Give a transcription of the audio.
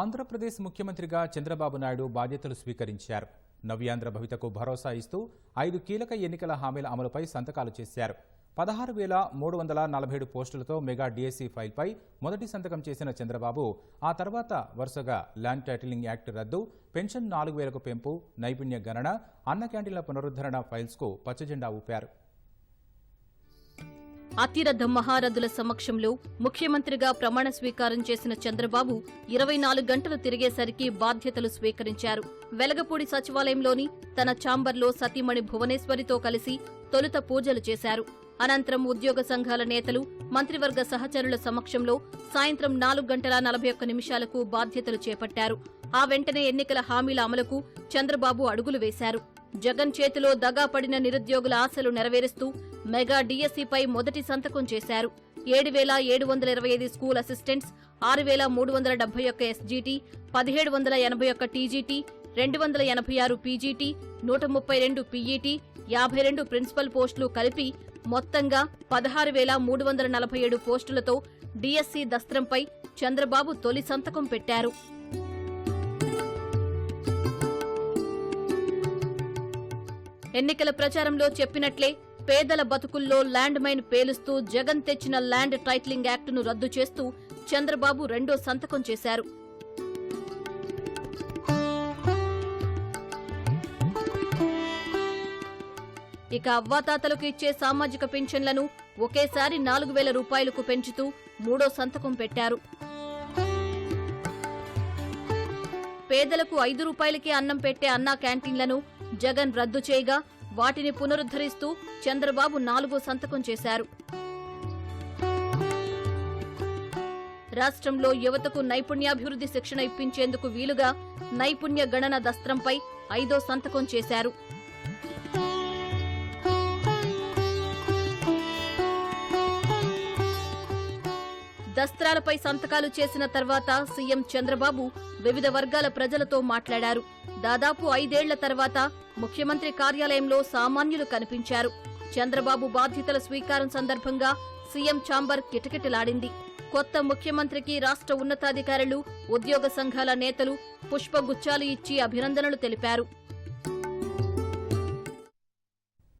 ఆంధ్రప్రదేశ్ ముఖ్యమంత్రిగా చంద్రబాబు నాయుడు బాధ్యతలు స్వీకరించారు. నవ్యాంధ్ర భవితకు భరోసా ఇస్తూ ఐదు కీలక ఎన్నికల హామీల అమలుపై సంతకాలు చేశారు. పదహారు వేల మూడు వందల నలభై ఏడు పోస్టులతో మెగా డిఎస్సీ ఫైల్పై మొదటి సంతకం చేసిన చంద్రబాబు ఆ తర్వాత వరుసగా ల్యాండ్ టైటిలింగ్ యాక్ట్ రద్దు పెన్షన్ నాలుగు వేలకు పెంపు నైపుణ్య గణన అన్న క్యాంటీన్ల పునరుద్ధరణ ఫైల్స్కు పచ్చజెండా ఊపారు. అతిరథ మహారథుల సమక్షంలో ముఖ్యమంత్రిగా ప్రమాణ స్వీకారం చేసిన చంద్రబాబు ఇరవై నాలుగు గంటలు తిరిగేసరికి బాధ్యతలు స్వీకరించారు. వెలగపూడి సచివాలయంలోని తన ఛాంబర్లో సతీమణి భువనేశ్వరితో కలిసి తొలుత పూజలు చేశారు. అనంతరం ఉద్యోగ సంఘాల నేతలు మంత్రివర్గ సహచరుల సమక్షంలో సాయంత్రం నాలుగు గంటల నలభై ఒక్క నిమిషాలకు బాధ్యతలు చేపట్టారు. ఆ వెంటనే ఎన్నికల హామీల అమలుకు చంద్రబాబు అడుగులు వేశారు. జగన్ చేతిలో దగా పడిన నిరుద్యోగుల ఆశలు నెరవేరుస్తూ మెగా డిఎస్సీపై మొదటి సంతకం చేశారు. ఏడు వేల ఏడు వందల ఇరవై ఐదు స్కూల్ అసిస్టెంట్స్ ఆరు వేల మూడు వందల డెబ్బై ఒక్క ఎస్జీటీ పదిహేడు వందల ఎనభై ఒక్క టీజీటీ రెండు వందల ఎనభై ఆరు పీజీటీ నూట ముప్పై రెండు పీఈటీ యాభై రెండు ప్రిన్సిపల్ పోస్టులు కలిపి మొత్తంగా పదహారు వేల మూడు వందల నలభై ఏడు పోస్టులతో డీఎస్సీ దస్త్రంపై చంద్రబాబు తొలి సంతకం పెట్టారు. ఎన్నికల ప్రచారంలో చెప్పినట్లే పేదల బతుకుల్లో ల్యాండ్ మైన్ పేలుస్తూ జగన్ తెచ్చిన ల్యాండ్ టైట్లింగ్ యాక్టును రద్దు చేస్తూ చంద్రబాబు రెండో సంతకం చేశారు. ఇక అవ్వాతాతలకు ఇచ్చే సామాజిక పింఛన్లను ఒకేసారి నాలుగు వేల రూపాయలకు పెంచుతూ మూడో సంతకం పెట్టారు. పేదలకు ఐదు రూపాయలకే అన్నం పెట్టే అన్నా క్యాంటీన్లను జగన్ రద్దు చేయగా వాటిని పునరుద్ధరిస్తూ చంద్రబాబు నాలుగో సంతకం చేశారు. రాష్ట్రంలో యువతకు నైపుణ్యాభివృద్ధి శిక్షణ ఇప్పించేందుకు వీలుగా నైపుణ్య గణన దస్త్రంపై ఐదో సంతకం చేశారు. దస్త్రాలపై సంతకాలు చేసిన తర్వాత సీఎం చంద్రబాబు వివిధ వర్గాల ప్రజలతో మాట్లాడారు. దాదాపు ఐదేళ్ళ తర్వాత ముఖ్యమంత్రి కార్యాలయంలో సామాన్యులు కనిపించారు. చంద్రబాబు బాధ్యతల స్వీకారం సందర్భంగా సీఎం ఛాంబర్ కిటకిటలాడింది. కొత్త ముఖ్యమంత్రికి రాష్ట్ర ఉన్నతాధికారులు ఉద్యోగ సంఘాల నేతలు పుష్పగుచ్చాలు ఇచ్చి అభినందనలు తెలిపారు.